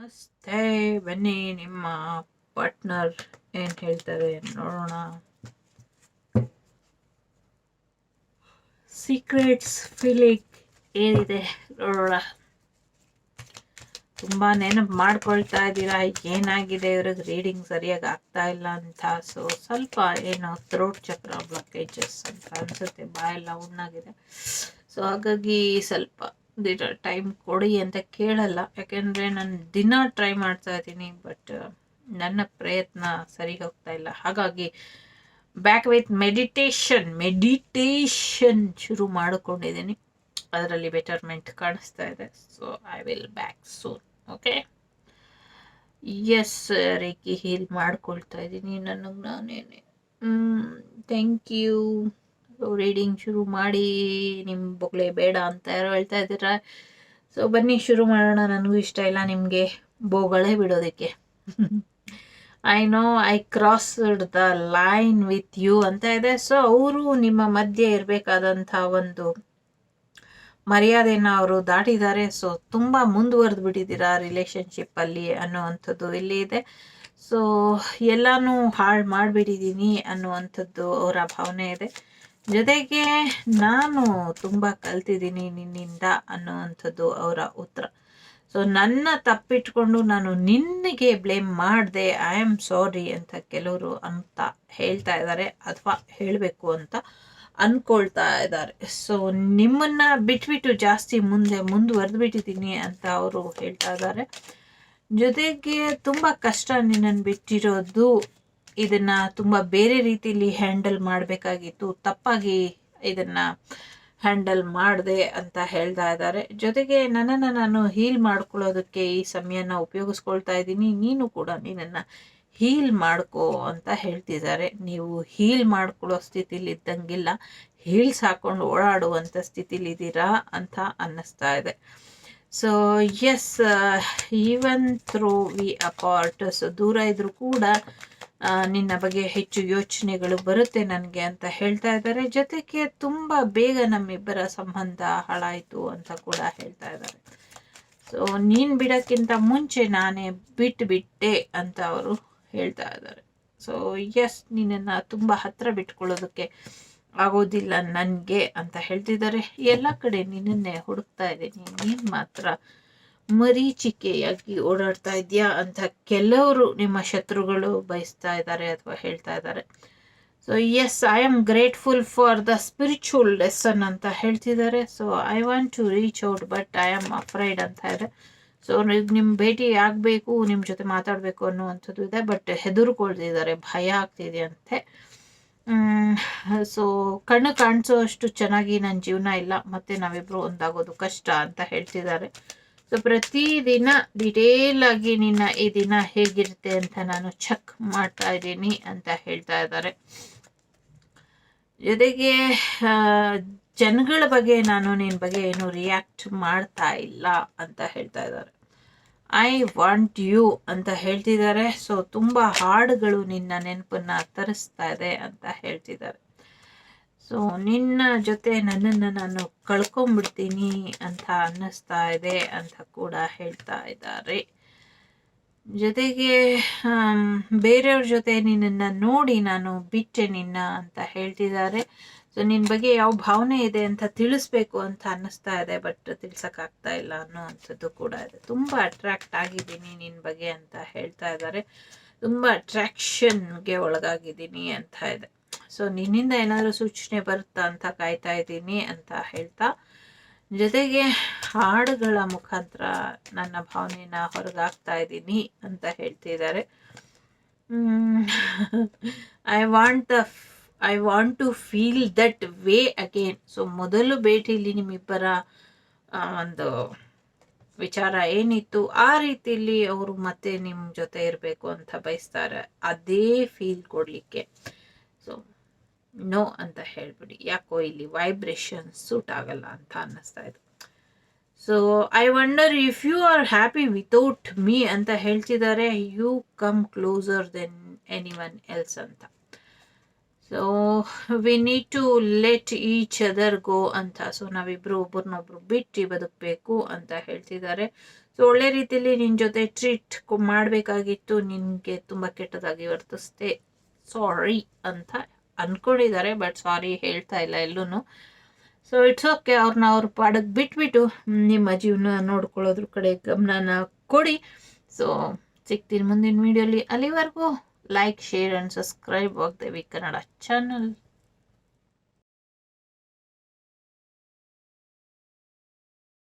ನಮಸ್ತೆ, ಬನ್ನಿ ನಿಮ್ಮ ಪಾರ್ಟ್ನರ್ ಏನು ಹೇಳ್ತಾರೆ ನೋಡೋಣ. ಸೀಕ್ರೆಟ್ಸ್ ಫೀಲಿಂಗ್ ಏನಿದೆ ನೋಡೋಣ. ತುಂಬ ನೆನಪು ಮಾಡ್ಕೊಳ್ತಾ ಇದ್ದೀರಾ? ಏನಾಗಿದೆ ಇವ್ರಿಗೆ ರೀಡಿಂಗ್ ಸರಿಯಾಗಿ ಆಗ್ತಾ ಇಲ್ಲ ಅಂತ. ಸೊ ಸ್ವಲ್ಪ ಏನೋ ಥ್ರೋಟ್ ಚಕ್ರ ಬ್ಲಾಕೇಜಸ್ ಅಂತ ಅನ್ಸುತ್ತೆ, ಬಾಯೆಲ್ಲ ಉಣ್ಣಾಗಿದೆ. ಸೊ ಹಾಗಾಗಿ ಸ್ವಲ್ಪ ದಿನ ಟೈಮ್ ಕೊಡಿ ಅಂತ ಕೇಳಲ್ಲ. ಯಾಕೆಂದರೆ ನಾನು ದಿನ ಟ್ರೈ ಮಾಡ್ತಾ ಇದ್ದೀನಿ ಬಟ್ ನನ್ನ ಪ್ರಯತ್ನ ಸರಿ ಹೋಗ್ತಾ ಇಲ್ಲ. ಹಾಗಾಗಿ ಬ್ಯಾಕ್ ವಿತ್ ಮೆಡಿಟೇಷನ್ ಮೆಡಿಟೇಷನ್ ಶುರು ಮಾಡಿಕೊಂಡಿದ್ದೀನಿ. ಅದರಲ್ಲಿ ಬೆಟರ್ಮೆಂಟ್ ಕಾಣಿಸ್ತಾ ಇದೆ. So I will back soon okay yes reiki heal ಮಾಡ್ಕೊಳ್ತಾ ಇದ್ದೀನಿ. ನನಗೆ ನಾನೇನೆ. ಥ್ಯಾಂಕ್ ಯು ರೀಡಿಂಗ್ ಶುರು ಮಾಡಿ ನಿಮ್ಮ ಬೊಗಳೆ ಬೇಡ ಅಂತ ಯಾರೋ ಹೇಳ್ತಾ ಇದ್ದೀರಾ? ಸೊ ಬನ್ನಿ, ಶುರು ಮಾಡೋಣ. ನನಗೂ ಇಷ್ಟ ಇಲ್ಲ ನಿಮಗೆ ಬೋಗಳೇ ಬಿಡೋದಕ್ಕೆ. I know I crossed the line with you ಅಂತ ಇದೆ. ಸೊ ಅವರು ನಿಮ್ಮ ಮಧ್ಯೆ ಇರಬೇಕಾದಂಥ ಒಂದು ಮರ್ಯಾದೆನ ಅವರು ದಾಟಿದ್ದಾರೆ. ಸೊ ತುಂಬ ಮುಂದುವರೆದು ಬಿಟ್ಟಿದ್ದೀರಾ ರಿಲೇಶನ್ಶಿಪ್ಪಲ್ಲಿ ಅನ್ನುವಂಥದ್ದು ಇಲ್ಲಿ ಇದೆ. ಸೊ ಎಲ್ಲನೂ ಹಾಳು ಮಾಡಿಬಿಟ್ಟಿದ್ದೀನಿ ಅನ್ನುವಂಥದ್ದು ಅವರ ಭಾವನೆ ಇದೆ. ಜೊತೆಗೆ ನಾನು ತುಂಬ ಕಲ್ತಿದ್ದೀನಿ ನಿನ್ನಿಂದ ಅನ್ನುವಂಥದ್ದು ಅವರ ಉತ್ತರ. ಸೊ ನನ್ನ ತಪ್ಪಿಟ್ಕೊಂಡು ನಾನು ನಿನ್ನಗೆ ಬ್ಲೇಮ್ ಮಾಡಿದೆ ಐ ಆಮ್ ಸಾರಿ ಅಂತ ಕೆಲವರು ಅಂತ ಹೇಳ್ತಾ ಇದ್ದಾರೆ ಅಥವಾ ಹೇಳಬೇಕು ಅಂತ ಅಂದ್ಕೊಳ್ತಾ ಇದ್ದಾರೆ. ಸೊ ನಿಮ್ಮನ್ನ ಬಿಟ್ಬಿಟ್ಟು ಜಾಸ್ತಿ ಮುಂದೆ ಮುಂದುವರೆದು ಬಿಟ್ಟಿದ್ದೀನಿ ಅಂತ ಅವರು ಹೇಳ್ತಾ ಇದ್ದಾರೆ. ಜೊತೆಗೆ ತುಂಬ ಕಷ್ಟ ನಿನ್ನನ್ನು ಬಿಟ್ಟಿರೋದು ಇದನ್ನ ತುಂಬ ಬೇರೆ ರೀತಿಯಲ್ಲಿ ಹ್ಯಾಂಡಲ್ ಮಾಡಬೇಕಾಗಿತ್ತು. ತಪ್ಪಾಗಿ ಇದನ್ನ ಹ್ಯಾಂಡಲ್ ಮಾಡಿದೆ ಅಂತ ಹೇಳ್ತಾ ಇದ್ದಾರೆ. ಜೊತೆಗೆ ನನ್ನನ್ನು ನಾನು ಹೀಲ್ ಮಾಡ್ಕೊಳ್ಳೋದಕ್ಕೆ ಈ ಸಮಯನ ಉಪಯೋಗಿಸ್ಕೊಳ್ತಾ ಇದ್ದೀನಿ. ನೀನು ಕೂಡ ನೀನನ್ನು ಹೀಲ್ ಮಾಡ್ಕೋ ಅಂತ ಹೇಳ್ತಿದ್ದಾರೆ. ನೀವು ಹೀಲ್ ಮಾಡ್ಕೊಳ್ಳೋ ಸ್ಥಿತಿಲಿ ಇದ್ದಂಗಿಲ್ಲ. ಹೀಲ್ಸ್ ಹಾಕೊಂಡು ಓಡಾಡುವಂಥ ಸ್ಥಿತಿಲಿದ್ದೀರಾ ಅಂತ ಅನ್ನಿಸ್ತಾ ಇದೆ. So yes even through we apart so ದೂರ ಇದ್ದರೂ ಕೂಡ ನಿನ್ನ ಬಗ್ಗೆ ಹೆಚ್ಚು ಯೋಚನೆಗಳು ಬರುತ್ತೆ ನನಗೆ ಅಂತ ಹೇಳ್ತಾ ಇದ್ದಾರೆ. ಜೊತೆಗೆ ತುಂಬ ಬೇಗ ನಮ್ಮಿಬ್ಬರ ಸಂಬಂಧ ಹಾಳಾಯಿತು ಅಂತ ಕೂಡ ಹೇಳ್ತಾ ಇದ್ದಾರೆ. ಸೊ ನೀನು ಬಿಡೋಕ್ಕಿಂತ ಮುಂಚೆ ನಾನೇ ಬಿಟ್ಟು ಬಿಟ್ಟೆ ಅಂತ ಅವರು ಹೇಳ್ತಾ ಇದ್ದಾರೆ. ಸೊ ಎಸ್ ನಿನ್ನನ್ನು ತುಂಬ ಹತ್ರ ಬಿಟ್ಕೊಳ್ಳೋದಕ್ಕೆ ಆಗೋದಿಲ್ಲ ನನಗೆ ಅಂತ ಹೇಳ್ತಿದ್ದಾರೆ. ಎಲ್ಲ ಕಡೆ ನಿನ್ನನ್ನೇ ಹುಡುಕ್ತಾ ಇದ್ದೀನಿ. ನೀನು ಮಾತ್ರ ಮರೀಚಿಕೆಯಾಗಿ ಓಡಾಡ್ತಾ ಇದೆಯಾ ಅಂತ ಕೆಲವರು ನಿಮ್ಮ ಶತ್ರುಗಳು ಬಯಸ್ತಾ ಇದ್ದಾರೆ ಅಥವಾ ಹೇಳ್ತಾ ಇದ್ದಾರೆ. So yes I am grateful for the spiritual lesson ಅಂತ ಹೇಳ್ತಿದ್ದಾರೆ. So I want to reach out but I am afraid ಅಂತ ಇದೆ. ಸೊ ನಿಮ್ಮ ಭೇಟಿ ಆಗಬೇಕು ನಿಮ್ಮ ಜೊತೆ ಮಾತಾಡಬೇಕು ಅನ್ನುವಂಥದ್ದು ಇದೆ ಬಟ್ ಹೆದರ್ಕೊಳ್ತಿದ್ದಾರೆ, ಭಯ ಆಗ್ತಿದೆ ಅಂತೆ. ಸೊ ಕಣ್ಣು ಕಾಣಿಸೋ ಅಷ್ಟು ಚೆನ್ನಾಗಿ ನನ್ನ ಜೀವನ ಇಲ್ಲ, ಮತ್ತೆ ನಾವಿಬ್ರು ಒಂದಾಗೋದು ಕಷ್ಟ ಅಂತ ಹೇಳ್ತಿದ್ದಾರೆ. ಸೊ ಪ್ರತಿದಿನ ಡಿಟೇಲ್ ಆಗಿ ನಿನ್ನ ಈ ದಿನ ಹೇಗಿರುತ್ತೆ ಅಂತ ನಾನು ಚೆಕ್ ಮಾಡ್ತಾ ಇದ್ದೀನಿ ಅಂತ ಹೇಳ್ತಾ ಇದ್ದಾರೆ. ಜೊತೆಗೆ ಜನಗಳ ಬಗ್ಗೆ ನಾನು ನಿನ್ನ ಬಗ್ಗೆ ಏನು ರಿಯಾಕ್ಟ್ ಮಾಡ್ತಾ ಇಲ್ಲ ಅಂತ ಹೇಳ್ತಾ ಇದ್ದಾರೆ. ಐ ವಾಂಟ್ ಯು ಅಂತ ಹೇಳ್ತಿದ್ದಾರೆ. ಸೊ ತುಂಬ ಹಾಡುಗಳು ನಿನ್ನ ನೆನಪನ್ನ ತರಿಸ್ತಾ ಇದೆ ಅಂತ ಹೇಳ್ತಿದ್ದಾರೆ. ಸೊ ನಿನ್ನ ಜೊತೆ ನನ್ನನ್ನು ನಾನು ಕಳ್ಕೊಂಬಿಡ್ತೀನಿ ಅಂತ ಅನ್ನಿಸ್ತಾ ಇದೆ ಅಂತ ಕೂಡ ಹೇಳ್ತಾ ಇದ್ದಾರೆ. ಜೊತೆಗೆ ಬೇರೆಯವ್ರ ಜೊತೆ ನಿನ್ನನ್ನು ನೋಡಿ ನಾನು ಬಿಟ್ಟೆ ನಿನ್ನ ಅಂತ ಹೇಳ್ತಿದ್ದಾರೆ. ಸೊ ನಿನ್ನ ಬಗ್ಗೆ ಯಾವ ಭಾವನೆ ಇದೆ ಅಂತ ತಿಳಿಸ್ಬೇಕು ಅಂತ ಅನ್ನಿಸ್ತಾ ಇದೆ, ಬಟ್ ತಿಳ್ಸೋಕ್ಕಾಗ್ತಾ ಇಲ್ಲ ಅನ್ನೋ ಅಂಥದ್ದು ಕೂಡ ಇದೆ. ತುಂಬ ಅಟ್ರಾಕ್ಟ್ ಆಗಿದ್ದೀನಿ ನಿನ್ನ ಬಗ್ಗೆ ಅಂತ ಹೇಳ್ತಾ ಇದ್ದಾರೆ. ತುಂಬ ಅಟ್ರ್ಯಾಕ್ಷನ್ಗೆ ಒಳಗಾಗಿದ್ದೀನಿ ಅಂತ ಇದೆ. ಸೊ ನಿನ್ನಿಂದ ಏನಾದರೂ ಸೂಚನೆ ಬರುತ್ತಾ ಅಂತ ಕಾಯ್ತಾ ಇದ್ದೀನಿ ಅಂತ ಹೇಳ್ತಾ. ಜೊತೆಗೆ ಹಾಡುಗಳ ಮುಖಾಂತರ ನನ್ನ ಭಾವನೆನ ಹೊರಗಾಗ್ತಾ ಇದ್ದೀನಿ ಅಂತ ಹೇಳ್ತಿದ್ದಾರೆ. I want the I want to feel that way again so ಮೊದಲು ಭೇಟಿಲಿ ನಿಮ್ಮಿಬ್ಬರ ಒಂದು ವಿಚಾರ ಏನಿತ್ತು, ಆ ರೀತಿಯಲ್ಲಿ ಅವರು ಮತ್ತೆ ನಿಮ್ಮ ಜೊತೆ ಇರಬೇಕು ಅಂತ ಬಯಸ್ತಾರೆ. ಅದೇ ಫೀಲ್ ಕೊಡಲಿಕ್ಕೆ. ಸೊ ನೋ ಅಂತ ಹೇಳ್ಬಿಡಿ. ಯಾಕೋ ಇಲ್ಲಿ ವೈಬ್ರೇಷನ್ ಸೂಟ್ ಆಗಲ್ಲ ಅಂತ ಅನ್ನಿಸ್ತಾ ಇದೆ. So I wonder if you are happy without me ಅಂತ ಹೇಳ್ತಿದ್ದಾರೆ you come closer then any one else ಅಂತ. So we need to let each other go ಅಂತ. ಸೊ ನಾವಿಬ್ರು ಒಬ್ರನ್ನೊಬ್ರು ಬಿಟ್ಟು ಬದುಕಬೇಕು ಅಂತ ಹೇಳ್ತಿದ್ದಾರೆ ಸೊ ಒಳ್ಳೆ ರೀತಿಯಲ್ಲಿ ನಿನ್ನ ಜೊತೆ ಟ್ರೀಟ್ ಮಾಡಬೇಕಾಗಿತ್ತು, ನಿನಗೆ ತುಂಬ ಕೆಟ್ಟದಾಗಿ ವರ್ತಿಸ್ದೆ. ಸಾರಿ ಅಂತ ಅನ್ಕೊಂಡಿದ್ದಾರೆ ಬಟ್ ಸಾರಿ ಹೇಳ್ತಾ ಇಲ್ಲ ಎಲ್ಲೂ ಸೊ ಇಟ್ಸ್ ಓಕೆ ಅವ್ರನ್ನ ಅವ್ರ ಪಾಡಕ್ಕೆ ಬಿಟ್ಬಿಟ್ಟು ನಿಮ್ಮ ಜೀವನ ನೋಡ್ಕೊಳ್ಳೋದ್ರ ಕಡೆ ಗಮನನ ಕೊಡಿ. ಸೊ ಸಿಗ್ತೀನಿ ಮುಂದಿನ ವೀಡಿಯೋಲಿ ಅಲ್ಲಿವರೆಗೂ ಲೈಕ್ ಶೇರ್ ಆ್ಯಂಡ್ ಸಬ್ಸ್ಕ್ರೈಬ್ ಆಗ್ದೇವಿ ಕನ್ನಡ ಚಾನಲ್